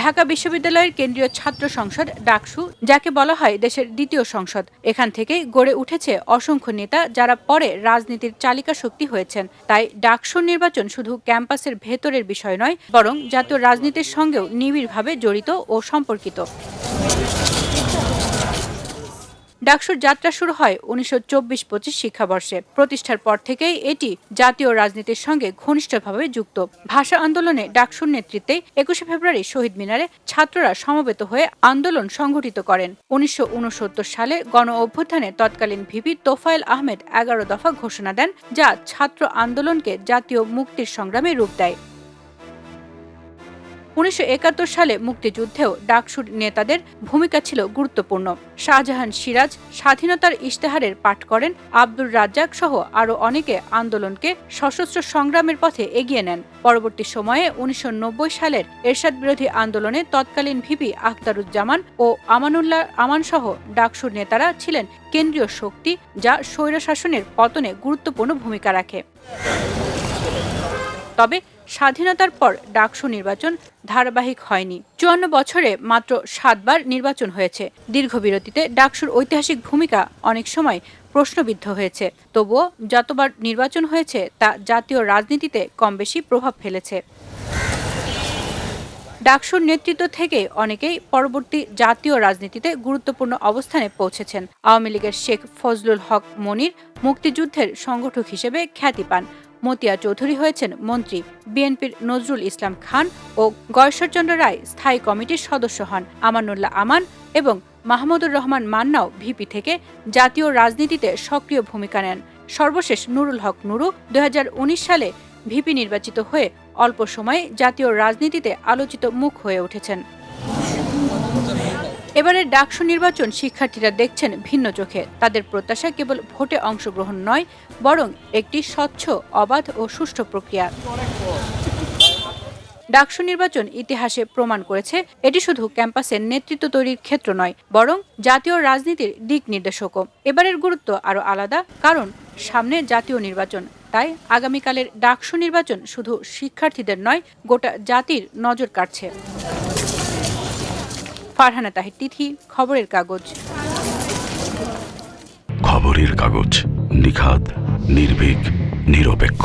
ঢাকা বিশ্ববিদ্যালয়ের কেন্দ্রীয় ছাত্র সংসদ ডাকসু, যাকে বলা হয় দেশের দ্বিতীয় সংসদ। এখান থেকেই গড়ে উঠেছে অসংখ্য নেতা যারা পরে রাজনীতির চালিকা শক্তি হয়েছেন। তাই ডাকসু নির্বাচন শুধু ক্যাম্পাসের ভেতরের বিষয় নয়, বরং জাতীয় রাজনীতির সঙ্গেও নিবিড়ভাবে জড়িত ও সম্পর্কিত। ডাকসুর যাত্রা শুরু হয় উনিশশো চব্বিশ পঁচিশ শিক্ষাবর্ষে। প্রতিষ্ঠার পর থেকেই এটি জাতীয় রাজনীতির সঙ্গে ঘনিষ্ঠভাবে যুক্ত। ভাষা আন্দোলনে ডাকসুর নেতৃত্বে একুশে ফেব্রুয়ারি শহীদ মিনারে ছাত্ররা সমবেত হয়ে আন্দোলন সংগঠিত করেন। উনিশশো উনসত্তর সালে গণ অভ্যুত্থানে তৎকালীন ভিপি তোফায়েল আহমেদ এগারো দফা ঘোষণা দেন, যা ছাত্র আন্দোলনকে জাতীয় মুক্তির সংগ্রামে রূপ দেয়। উনিশশো একাত্তর সালে মুক্তিযুদ্ধেও ডাকসুর নেতাদের ভূমিকা ছিল গুরুত্বপূর্ণ। শাহজাহান সিরাজ স্বাধীনতার ইশতেহারের পাঠ করেন, আব্দুর রাজ্জাক সহ আরও অনেকে আন্দোলনকে সশস্ত্র সংগ্রামের পথে এগিয়ে নেন। পরবর্তী সময়ে উনিশশো নব্বই সালের এরশাদ বিরোধী আন্দোলনে তৎকালীন ভিপি আখতারুজ্জামান ও আমানুল্লাহ আমান সহ ডাকসুর নেতারা ছিলেন কেন্দ্রীয় শক্তি যা স্বৈরশাসনের পতনে গুরুত্বপূর্ণ ভূমিকা রাখে। তবে স্বাধীনতার পর ডাকসু নির্বাচন ধারাবাহিক হয়নি। চুয়ান্ন বছরে মাত্র সাতবার নির্বাচন হয়েছে। দীর্ঘ বিরতিতে ডাকসুর ঐতিহাসিক ভূমিকা অনেক সময় প্রশ্নবিদ্ধ হয়েছে। তবুও যতবার নির্বাচন হয়েছে, তা জাতীয় রাজনীতিতে কম বেশি প্রভাব ফেলেছে। ডাকসুর নেতৃত্ব থেকে অনেকেই পরবর্তী জাতীয় রাজনীতিতে গুরুত্বপূর্ণ অবস্থানে পৌঁছেছেন। আওয়ামী লীগের শেখ ফজলুল হক মনির মুক্তিযুদ্ধের সংগঠক হিসেবে খ্যাতি পান। মতিয়া চৌধুরী হয়েছেন মন্ত্রী বিএনপির নজরুল ইসলাম খান ও গয়েশ্বরচন্দ্র রায় স্থায়ী কমিটির সদস্য হন আমানুল্লাহ আমান এবং মাহমুদুর রহমান মান্নাও ভিপি থেকে জাতীয় রাজনীতিতে সক্রিয় ভূমিকা নেন। সর্বশেষ নুরুল হক নুরু দু হাজার উনিশ সালে ভিপি নির্বাচিত হয়ে অল্প সময়ে জাতীয় রাজনীতিতে আলোচিত মুখ হয়ে উঠেছেন। এবারের ডাকসু নির্বাচন শিক্ষার্থীরা দেখছেন ভিন্ন চোখে। তাদের প্রত্যাশা কেবল ভোটে অংশগ্রহণ নয়, বরং একটি স্বচ্ছ, অবাধ ও সুষ্ঠু প্রক্রিয়া। ডাকসু নির্বাচন ইতিহাসে প্রমাণ করেছে, এটি শুধু ক্যাম্পাসের নেতৃত্ব তৈরির ক্ষেত্র নয়, বরং জাতীয় রাজনীতির দিক নির্দেশকও। এবারের গুরুত্ব আরও আলাদা, কারণ সামনে জাতীয় নির্বাচন। তাই আগামীকালের ডাকসু নির্বাচন শুধু শিক্ষার্থীদের নয়, গোটা জাতির নজর কাটছে ফারহানা তাহির তিথি খবরের কাগজ। খবরের কাগজ নিখাদ নির্ভীক নিরপেক্ষ।